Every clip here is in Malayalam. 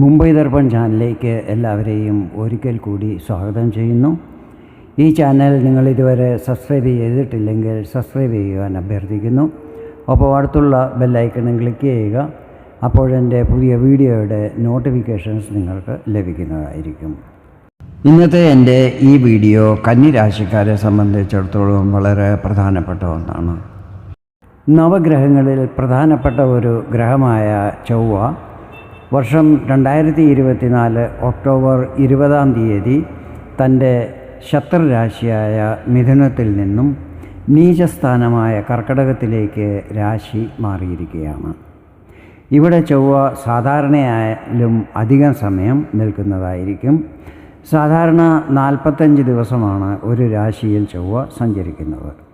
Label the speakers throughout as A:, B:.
A: മുംബൈ ദർപ്പൺ ചാനലിലേക്ക് എല്ലാവരെയും ഒരിക്കൽ കൂടി സ്വാഗതം ചെയ്യുന്നു. ഈ ചാനൽ നിങ്ങൾ ഇതുവരെ സബ്സ്ക്രൈബ് ചെയ്തിട്ടില്ലെങ്കിൽ സബ്സ്ക്രൈബ് ചെയ്യുവാൻ അഭ്യർത്ഥിക്കുന്നു. അപ്പോൾ അടുത്തുള്ള ബെല്ലൈക്കണും ക്ലിക്ക് ചെയ്യുക. അപ്പോഴെന്റെ പുതിയ വീഡിയോയുടെ നോട്ടിഫിക്കേഷൻസ് നിങ്ങൾക്ക് ലഭിക്കുന്നതായിരിക്കും. ഇന്നത്തെ എന്റെ ഈ വീഡിയോ കന്നി രാശിക്കാരെ സംബന്ധിച്ചിടത്തോളം വളരെ പ്രധാനപ്പെട്ട ഒന്നാണ്. നവഗ്രഹങ്ങളിൽ പ്രധാനപ്പെട്ട ഒരു ഗ്രഹമായ ചൊവ്വ വർഷം രണ്ടായിരത്തി ഇരുപത്തിനാല് ഒക്ടോബർ ഇരുപതാം തീയതി തന്റെ ശത്രുരാശിയായ മിഥുനത്തിൽ നിന്നും നീചസ്ഥാനമായ കർക്കടകത്തിലേക്ക് രാശി മാറിയിരിക്കുകയാണ്. ഇവിടെ ചൊവ്വ സാധാരണയായാലും അധികം സമയം നിൽക്കുന്നതായിരിക്കും. സാധാരണ നാൽപ്പത്തഞ്ച് ദിവസമാണ് ഒരു രാശിയിൽ ചൊവ്വ സഞ്ചരിക്കുന്നത്.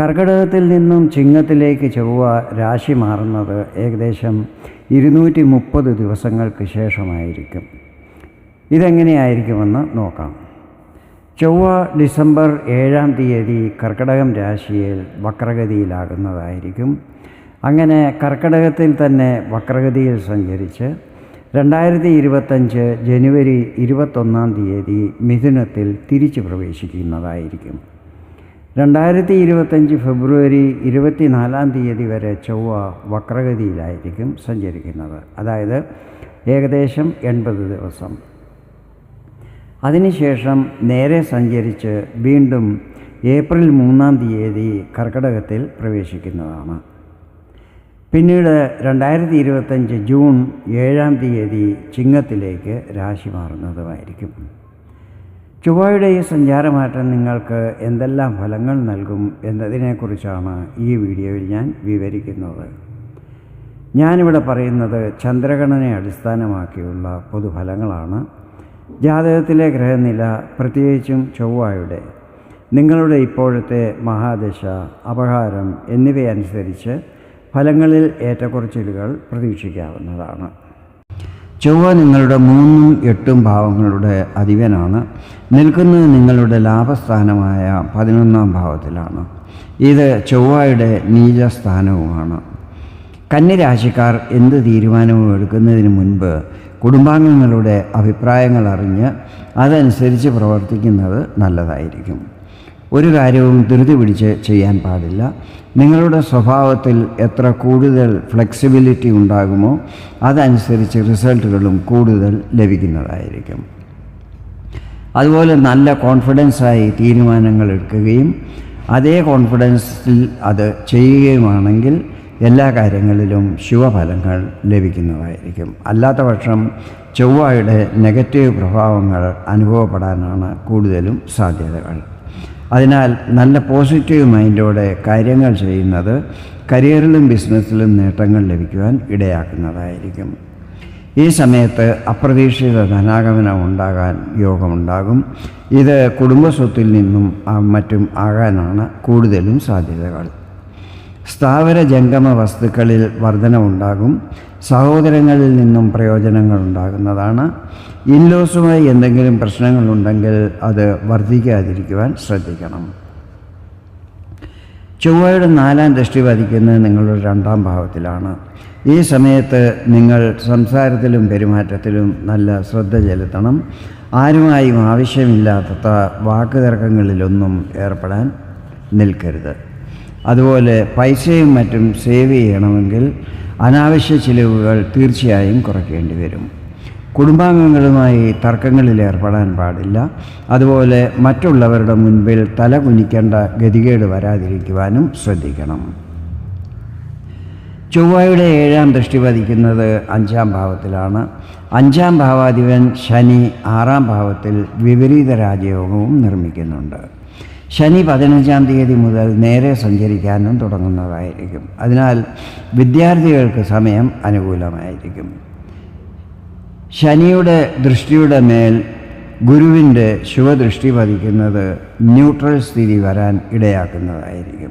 A: കർക്കിടകത്തിൽ നിന്നും ചിങ്ങത്തിലേക്ക് ചൊവ്വ രാശി മാറുന്നത് ഏകദേശം ഇരുന്നൂറ്റി മുപ്പത് ദിവസങ്ങൾക്ക് ശേഷമായിരിക്കും. ഇതെങ്ങനെയായിരിക്കുമെന്ന് നോക്കാം. ചൊവ്വ ഡിസംബർ ഏഴാം തീയതി കർക്കിടകം രാശിയിൽ വക്രഗതിയിലാകുന്നതായിരിക്കും. അങ്ങനെ കർക്കിടകത്തിൽ തന്നെ വക്രഗതിയിൽ സഞ്ചരിച്ച് രണ്ടായിരത്തി ഇരുപത്തഞ്ച് ജനുവരി ഇരുപത്തൊന്നാം തീയതി മിഥുനത്തിൽ തിരിച്ചു പ്രവേശിക്കുന്നതായിരിക്കും. രണ്ടായിരത്തി ഇരുപത്തഞ്ച് ഫെബ്രുവരി ഇരുപത്തിനാലാം തീയതി വരെ ചൊവ്വ വക്രഗതിയിലായിരിക്കും സഞ്ചരിക്കുന്നത്. അതായത് ഏകദേശം എൺപത് ദിവസം. അതിനുശേഷം നേരെ സഞ്ചരിച്ച് വീണ്ടും ഏപ്രിൽ മൂന്നാം തീയതി കർക്കിടകത്തിൽ പ്രവേശിക്കുന്നതാണ്. പിന്നീട് രണ്ടായിരത്തി ഇരുപത്തഞ്ച് ജൂൺ ഏഴാം തീയതി ചിങ്ങത്തിലേക്ക് രാശി മാറുന്നതുമായിരിക്കും. ചൊവ്വയുടെ ഈ സഞ്ചാരമാറ്റം നിങ്ങൾക്ക് എന്തെല്ലാം ഫലങ്ങൾ നൽകും എന്നതിനെക്കുറിച്ചാണ് ഈ വീഡിയോയിൽ ഞാൻ വിവരിക്കുന്നത്. ഞാനിവിടെ പറയുന്നത് ചന്ദ്രഗണനെ അടിസ്ഥാനമാക്കിയുള്ള പൊതുഫലങ്ങളാണ്. ജാതകത്തിലെ ഗ്രഹനില പ്രത്യേകിച്ചും ചൊവ്വയുടെ നിങ്ങളുടെ ഇപ്പോഴത്തെ മഹാദശ അപഹാരം എന്നിവയനുസരിച്ച് ഫലങ്ങളിൽ ഏറ്റക്കുറച്ചിലുകൾ പ്രതീക്ഷിക്കാവുന്നതാണ്. ചൊവ്വ നിങ്ങളുടെ മൂന്നും എട്ടും ഭാവങ്ങളുടെ അധിപനാണ്. നിൽക്കുന്നത് നിങ്ങളുടെ ലാഭസ്ഥാനമായ പതിനൊന്നാം ഭാവത്തിലാണ്. ഇത് ചൊവ്വയുടെ നീചസ്ഥാനവുമാണ്. കന്നിരാശിക്കാർ എന്ത് തീരുമാനവും എടുക്കുന്നതിന് മുൻപ് കുടുംബാംഗങ്ങളുടെ അഭിപ്രായങ്ങൾ അറിഞ്ഞ് അതനുസരിച്ച് പ്രവർത്തിക്കുന്നത് നല്ലതായിരിക്കും. ഒരു കാര്യവും ധൃതി പിടിച്ച് ചെയ്യാൻ പാടില്ല. നിങ്ങളുടെ സ്വഭാവത്തിൽ എത്ര കൂടുതൽ ഫ്ലെക്സിബിലിറ്റി ഉണ്ടാകുമോ അതനുസരിച്ച് റിസൾട്ടുകളും കൂടുതൽ ലഭിക്കുന്നതായിരിക്കും. അതുപോലെ നല്ല കോൺഫിഡൻസായി തീരുമാനങ്ങൾ എടുക്കുകയും അതേ കോൺഫിഡൻസിൽ അത് ചെയ്യുകയുമാണെങ്കിൽ എല്ലാ കാര്യങ്ങളിലും ശുഭഫലങ്ങൾ ലഭിക്കുന്നതായിരിക്കും. അല്ലാത്ത പക്ഷം ചൊവ്വയുടെ നെഗറ്റീവ് പ്രഭാവങ്ങൾ അനുഭവപ്പെടാനാണ് കൂടുതലും സാധ്യതകൾ. അതിനാൽ നല്ല പോസിറ്റീവ് മൈൻഡോടെ കാര്യങ്ങൾ ചെയ്യുന്നത് കരിയറിലും ബിസിനസ്സിലും നേട്ടങ്ങൾ ലഭിക്കുവാൻ ഇടയാക്കുന്നതായിരിക്കും. ഈ സമയത്ത് അപ്രതീക്ഷിത ധനാഗമനം ഉണ്ടാകാൻ യോഗമുണ്ടാകും. ഇത് കുടുംബസ്വത്തിൽ നിന്നും മറ്റും ആകാനാണ് കൂടുതലും സാധ്യതകൾ. സ്ഥാവര ജംഗമ വസ്തുക്കളിൽ വർധനവുണ്ടാകും. സഹോദരങ്ങളിൽ നിന്നും പ്രയോജനങ്ങൾ ഉണ്ടാകുന്നതാണ് ഇൻലോസുമായി എന്തെങ്കിലും പ്രശ്നങ്ങളുണ്ടെങ്കിൽ അത് വർദ്ധിക്കാതിരിക്കുവാൻ ശ്രദ്ധിക്കണം. ചൊവ്വയുടെ നാലാം ദൃഷ്ടി വധിക്കുന്നത് നിങ്ങളുടെ രണ്ടാം ഭാവത്തിലാണ്. ഈ സമയത്ത് നിങ്ങൾ സംസാരത്തിലും പെരുമാറ്റത്തിലും നല്ല ശ്രദ്ധ ചെലുത്തണം. ആരുമായും ആവശ്യമില്ലാത്ത വാക്കുതർക്കങ്ങളിലൊന്നും ഏർപ്പെടാൻ നിൽക്കരുത്. അതുപോലെ പൈസയും മറ്റും സേവ് ചെയ്യണമെങ്കിൽ അനാവശ്യ ചിലവുകൾ തീർച്ചയായും കുറയ്ക്കേണ്ടി വരും. കുടുംബാംഗങ്ങളുമായി തർക്കങ്ങളിൽ ഏർപ്പെടാൻ പാടില്ല. അതുപോലെ മറ്റുള്ളവരുടെ മുൻപിൽ തല കുനിക്കേണ്ട ഗതികേട് വരാതിരിക്കുവാനും ശ്രദ്ധിക്കണം. ചൊവ്വയുടെ ഏഴാം ദൃഷ്ടി പതിക്കുന്നത് അഞ്ചാം ഭാവത്തിലാണ്. അഞ്ചാം ഭാവാധിപൻ ശനി ആറാം ഭാവത്തിൽ വിപരീത രാജയോഗവും നിർമ്മിക്കുന്നുണ്ട്. ശനി പതിനഞ്ചാം തീയതി മുതൽ നേരെ സഞ്ചരിക്കാനും തുടങ്ങുന്നതായിരിക്കും. അതിനാൽ വിദ്യാർത്ഥികൾക്ക് സമയം അനുകൂലമായിരിക്കും. ശനിയുടെ ദൃഷ്ടിയുടെ മേൽ ഗുരുവിന്റെ ശുഭദൃഷ്ടി പതിക്കുന്നത് ന്യൂട്രൽ സ്ഥിതി വരാൻ ഇടയാക്കുന്നതായിരിക്കും.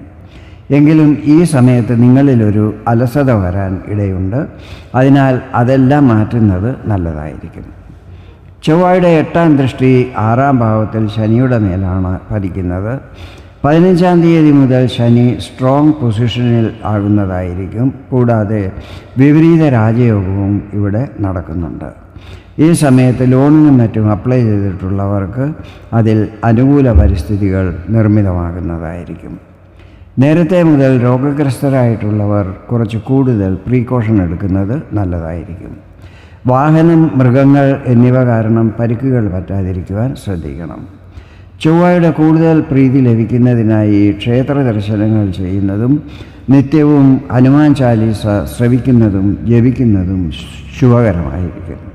A: എങ്കിലും ഈ സമയത്ത് നിങ്ങളിലൊരു അലസത വരാൻ ഇടയുണ്ട്. അതിനാൽ അതെല്ലാം മാറ്റുന്നത് നല്ലതായിരിക്കും. ചൊവ്വയുടെ എട്ടാം ദൃഷ്ടി ആറാം ഭാവത്തിൽ ശനിയുടെ മേലാണ് പതിക്കുന്നത്. പതിനഞ്ചാം തീയതി മുതൽ ശനി സ്ട്രോങ് പൊസിഷനിൽ ആകുന്നതായിരിക്കും. കൂടാതെ വിപരീത രാജയോഗവും ഇവിടെ നടക്കുന്നുണ്ട്. ഈ സമയത്ത് ലോണിനും മറ്റും അപ്ലൈ ചെയ്തിട്ടുള്ളവർക്ക് അതിൽ അനുകൂല പരിസ്ഥിതികൾ നിർമ്മിതമാകുന്നതായിരിക്കും. നേരത്തെ മുതൽ രോഗഗ്രസ്തരായിട്ടുള്ളവർ കുറച്ച് കൂടുതൽ പ്രീക്കോഷൻ എടുക്കുന്നത് നല്ലതായിരിക്കും. വാഹനം മൃഗങ്ങൾ എന്നിവ കാരണം പരിക്കുകൾ പറ്റാതിരിക്കുവാൻ ശ്രദ്ധിക്കണം. ചൊവ്വയുടെ കൂടുതൽ പ്രീതി ലഭിക്കുന്നതിനായി ക്ഷേത്ര ദർശനങ്ങൾ ചെയ്യുന്നതും നിത്യവും ഹനുമാൻ ചാലീസ ശ്രവിക്കുന്നതും ജപിക്കുന്നതും ശുഭകരമായിരിക്കും.